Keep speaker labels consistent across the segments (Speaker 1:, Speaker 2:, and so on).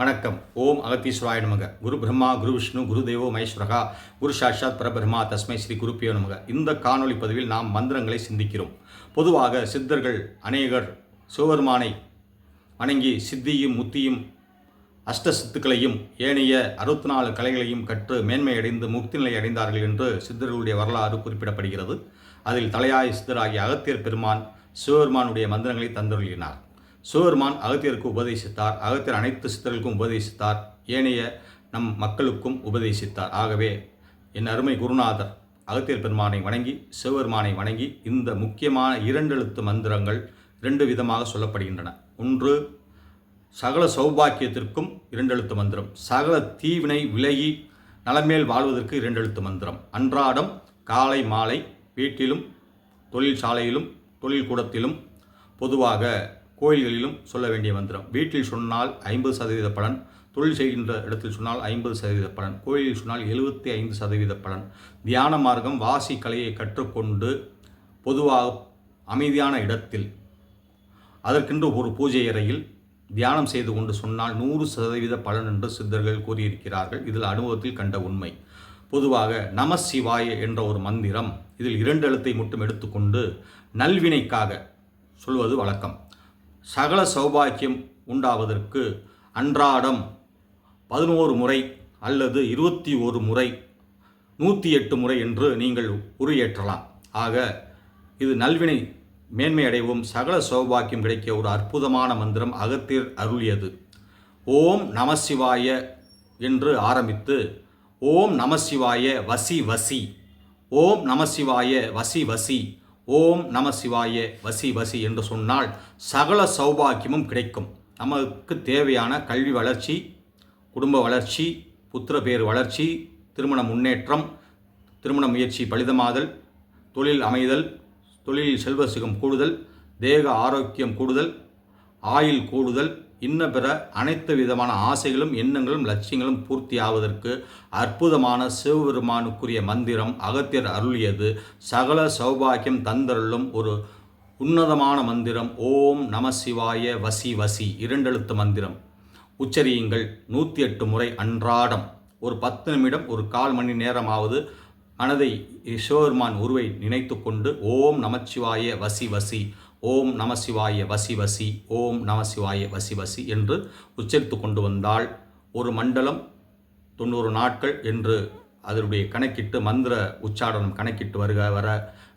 Speaker 1: வணக்கம். ஓம் அகத்தீஸ்வராய நமக. குரு பிரம்மா குரு விஷ்ணு குரு தேவோ மகேஸ்வரகா குரு சாட்சாத் பரபிரம்மா தஸ்மை ஸ்ரீ குருப்பியோ நமக. இந்த காணொளி பதிவில் நாம் மந்திரங்களை சிந்திக்கிறோம். பொதுவாக சித்தர்கள் அநேகர் சிவபெருமானை வணங்கி சித்தியும் முத்தியும் அஷ்ட சித்துக்களையும் ஏனைய அறுபத்தி நாலு கலைகளையும் கற்று மேன்மையடைந்து முக்தி நிலை அடைந்தார்கள் என்று சித்தர்களுடைய வரலாறு குறிப்பிடப்படுகிறது. அதில் தலையாய சித்தராகிய அகத்தியர் பெருமான் சிவபெருமானுடைய மந்திரங்களை தந்துள்ளினார் சிவபெருமான் அகத்தியருக்கு உபதேசித்தார். அகத்தியர் அனைத்து சித்தர்களுக்கும் உபதேசித்தார். ஏனைய நம் மக்களுக்கும் உபதேசித்தார். ஆகவே என் அருமை குருநாதர் அகத்தியர் பெருமானை வணங்கி சிவபெருமானை வணங்கி இந்த முக்கியமான இரண்டெழுத்து மந்திரங்கள் இரண்டு விதமாக சொல்லப்படுகின்றன. ஒன்று சகல சௌபாக்கியத்திற்கும் இரண்டெழுத்து மந்திரம். சகல தீவினை விலகி நலமேல் வாழ்வதற்கு இரண்டெழுத்து மந்திரம். அன்றாடம் காலை மாலை வீட்டிலும் தொழிற்சாலையிலும் தொழில் கூடத்திலும் பொதுவாக கோயில்களிலும் சொல்ல வேண்டிய மந்திரம். வீட்டில் சொன்னால் ஐம்பது சதவீத பலன் தொழில் செய்கின்ற இடத்தில் சொன்னால் ஐம்பது சதவீத பலன் கோயிலில் சொன்னால் எழுபத்தி ஐந்து சதவீத பலன். தியான மார்க்கம் வாசி கலையை கற்றுக்கொண்டு பொதுவாக அமைதியான இடத்தில் அதற்கென்று ஒரு பூஜை அறையில் தியானம் செய்து கொண்டு சொன்னால் நூறு சதவீத பலன் என்று சித்தர்கள் கூறியிருக்கிறார்கள். இதில் அனுபவத்தில் கண்ட உண்மை. பொதுவாக நம சிவாய என்ற ஒரு மந்திரம் இதில் இரண்டு எழுத்தை மட்டும் எடுத்துக்கொண்டு நல்வினைக்காக சொல்வது வழக்கம். சகல சௌபாக்கியம் உண்டாவதற்கு அன்றாடம் பதினோரு முறை அல்லது இருபத்தி ஒரு முறை நூற்றி எட்டு முறை என்று நீங்கள் உரியேற்றலாம். ஆக இது நல்வினை மேன்மையடைவும் சகல சௌபாக்கியம் கிடைக்க ஒரு அற்புதமான மந்திரம் அகத்தியர் அருளியது. ஓம் நமசிவாய என்று ஆரம்பித்து ஓம் நமசிவாய வசி வசி ஓம் நமசிவாய வசி வசி ஓம் நமசிவாய வசி வசி என்று சொன்னால் சகல சௌபாக்கியமும் கிடைக்கும். நமக்கு தேவையான கல்வி வளர்ச்சி குடும்ப வளர்ச்சி புத்திர பேர் வளர்ச்சி திருமண முன்னேற்றம் திருமண முயற்சி பலிதமாதல் தொழில் அமைதல் தொழிலில் செல்வசுகம் கூடுதல் தேக ஆரோக்கியம் கூடுதல் ஆயுள் கூடுதல் இன்ன பிற அனைத்து விதமான ஆசைகளும் எண்ணங்களும் லட்சியங்களும் பூர்த்தி ஆவதற்கு அற்புதமான சிவபெருமானுக்குரிய மந்திரம் அகத்தியர் அருளியது. சகல சௌபாகியம் தந்தருளும் ஒரு உன்னதமான மந்திரம். ஓம் நம சிவாய வசி வசி. இரண்டெழுத்து மந்திரம். உச்சரியுங்கள். நூற்றி எட்டு முறை அன்றாடம். ஒரு பத்து நிமிடம் ஒரு கால் மணி நேரமாவது மனதை சிவபெருமான் உருவை நினைத்து கொண்டு ஓம் நமச்சிவாய வசி வசி. ஓம் நமசிவாய வசி வசி ஓம் நமசிவாய வசி வசி என்று உச்சரித்து கொண்டு வந்தால் ஒரு மண்டலம் தொண்ணூறு நாட்கள் என்று அதனுடைய கணக்கிட்டு மந்திர உச்சாடனம் கணக்கிட்டு வருக வர.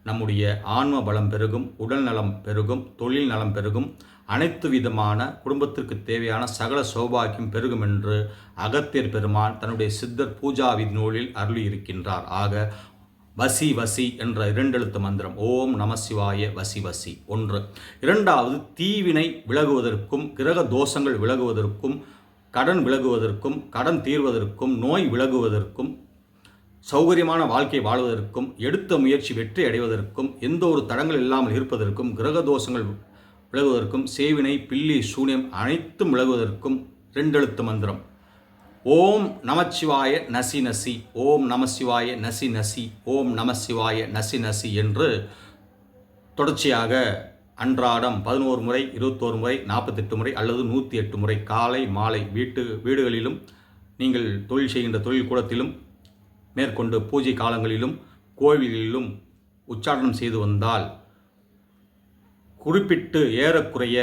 Speaker 1: நம்முடைய ஆன்ம பலம் பெருகும் உடல் நலம் பெருகும் தொழில் நலம் பெருகும். அனைத்து விதமான குடும்பத்திற்கு தேவையான சகல சௌபாக்கியம் பெருகும் என்று அகத்தியர் பெருமான் தன்னுடைய சித்தர் பூஜா நூலில் நூலில் அருளியிருக்கின்றார். ஆக வசி வசி என்ற இரண்டெழுத்து மந்திரம். ஓம் நம சிவாய வசி வசி. ஒன்று. இரண்டாவது தீவினை விலகுவதற்கும் கிரக தோஷங்கள் விலகுவதற்கும் கடன் விலகுவதற்கும் கடன் தீர்வதற்கும் நோய் விலகுவதற்கும் சௌகரியமான வாழ்க்கை வாழ்வதற்கும் எடுத்த முயற்சி வெற்றி அடைவதற்கும் எந்த ஒரு தடங்கள் இல்லாமல் இருப்பதற்கும் கிரக தோஷங்கள் விலகுவதற்கும் சேவினை பில்லி சூனியம் அனைத்தும் விலகுவதற்கும் ரெண்டெழுத்து மந்திரம். ஓம் நமச்சிவாய நசி நசி ஓம் நமசிவாய நசி நசி ஓம் நமசிவாய நசி நசி என்று தொடர்ச்சியாக அன்றாடம் பதினோரு முறை இருபத்தோரு முறை நாற்பத்தெட்டு முறை அல்லது நூற்றி எட்டு முறை காலை மாலை வீட்டு வீடுகளிலும் நீங்கள் தொழில் செய்கின்ற தொழில் கூடத்திலும் மேற்கொண்டு பூஜை காலங்களிலும் கோவில்களிலும் உச்சாரணம் செய்து வந்தால் குறிப்பிட்டு ஏறக்குறைய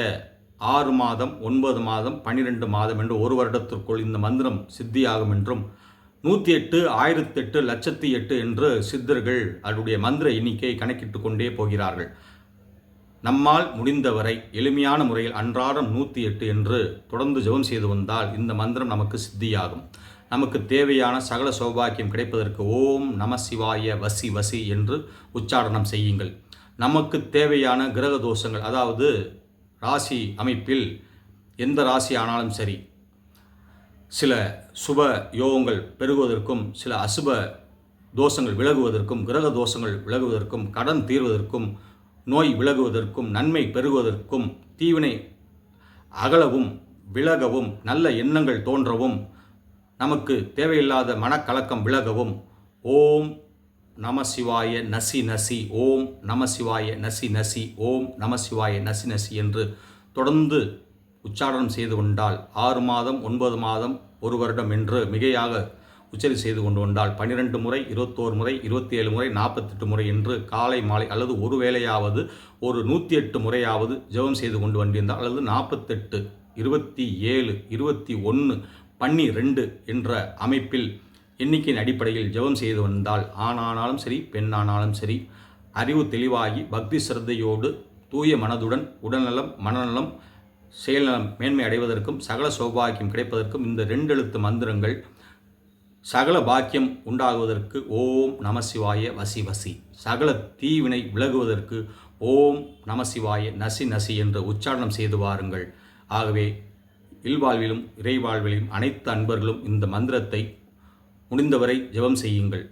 Speaker 1: ஆறு மாதம் ஒன்பது மாதம் பன்னிரெண்டு மாதம் என்று ஒரு வருடத்திற்குள் இந்த மந்திரம் சித்தியாகும் என்றும் நூற்றி எட்டு ஆயிரத்தி எட்டு லட்சத்தி எட்டு என்று சித்தர்கள் அதனுடைய மந்திர எண்ணிக்கையை கணக்கிட்டு கொண்டே போகிறார்கள். நம்மால் முடிந்தவரை எளிமையான முறையில் அன்றாடம் நூற்றி எட்டு என்று தொடர்ந்து ஜெபம் செய்து வந்தால் இந்த மந்திரம் நமக்கு சித்தியாகும். நமக்கு தேவையான சகல சௌபாக்கியம் கிடைப்பதற்கு ஓம் நம சிவாய வசி வசி என்று உச்சாரணம் செய்யுங்கள். நமக்கு தேவையான கிரக தோஷங்கள் அதாவது ராசி அமைப்பில் எந்த ராசி ஆனாலும் சரி சில சுப யோகங்கள் பெருகுவதற்கும் சில அசுப தோஷங்கள் விலகுவதற்கும் கிரக தோஷங்கள் விலகுவதற்கும் கடன் தீர்வதற்கும் நோய் விலகுவதற்கும் நன்மை பெருகுவதற்கும் தீவினை அகலவும் விலகவும் நல்ல எண்ணங்கள் தோன்றவும் நமக்கு தேவையில்லாத மனக்கலக்கம் விலகவும் ஓம் நம சிவாய நசி நசி ஓம் நம சிவாய நசி நசி ஓம் நம சிவாய நசி நசி என்று தொடர்ந்து உச்சாரணம் செய்து கொண்டால் ஆறு மாதம் ஒன்பது மாதம் ஒரு வருடம் என்று மிகையாக உச்சரி செய்து கொண்டு வந்தால் பன்னிரெண்டு முறை இருபத்தோரு முறை இருபத்தி ஏழு முறை நாற்பத்தெட்டு முறை என்று காலை மாலை அல்லது ஒரு வேளையாவது ஒரு நூற்றி எட்டு முறையாவது ஜெபம் செய்து கொண்டு வந்திருந்தால் அல்லது நாற்பத்தெட்டு இருபத்தி ஏழு இருபத்தி ஒன்று பன்னிரெண்டு என்ற அமைப்பில் எண்ணிக்கையின் அடிப்படையில் ஜெபம் செய்து வந்தால் ஆணானாலும் சரி பெண்ணானாலும் சரி அறிவு தெளிவாகி பக்தி சிரத்தையோடு தூய மனதுடன் உடல்நலம் மனநலம் செயல்நலம் மேன்மை அடைவதற்கும் சகல சௌபாகியம் கிடைப்பதற்கும் இந்த ரெண்டு எழுத்து மந்திரங்கள் சகல பாக்கியம் உண்டாகுவதற்கு ஓம் நமசிவாய வசி வசி. சகல தீவினை விலகுவதற்கு ஓம் நமசிவாய நசி நசி என்று உச்சாரணம் செய்து வாருங்கள். ஆகவே இல்வாழ்விலும் இறைவாழ்விலும் அனைத்து அன்பர்களும் இந்த மந்திரத்தை முடிந்தவரை ஜெபம் செய்யுங்கள்.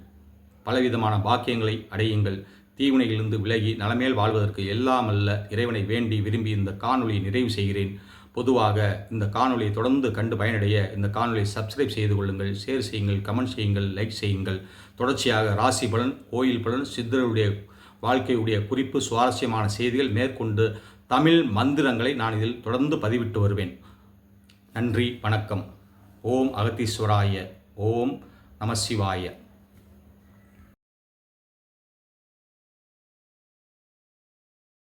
Speaker 1: பலவிதமான பாக்கியங்களை அடையுங்கள். தீவினையிலிருந்து விலகி நலமேல் வாழ்வதற்கு எல்லாம் அல்ல. இறைவனை வேண்டி விரும்பி இந்த காணொலியை நிறைவு செய்கிறேன். பொதுவாக இந்த காணொலியை தொடர்ந்து கண்டு பயனடைய இந்த காணொலியை சப்ஸ்கிரைப் செய்து கொள்ளுங்கள். ஷேர் செய்யுங்கள் கமெண்ட் செய்யுங்கள் லைக் செய்யுங்கள். தொடர்ச்சியாக ராசி பலன் கோயில் பலன் சித்தருடைய வாழ்க்கையுடைய குறிப்பு சுவாரஸ்யமான செய்திகள் மேற்கொண்டு தமிழ் மந்திரங்களை நான் இதில் தொடர்ந்து பதிவிட்டு வருவேன். நன்றி வணக்கம். ஓம் அகத்தீஸ்வராய. ஓம் நமசிவாய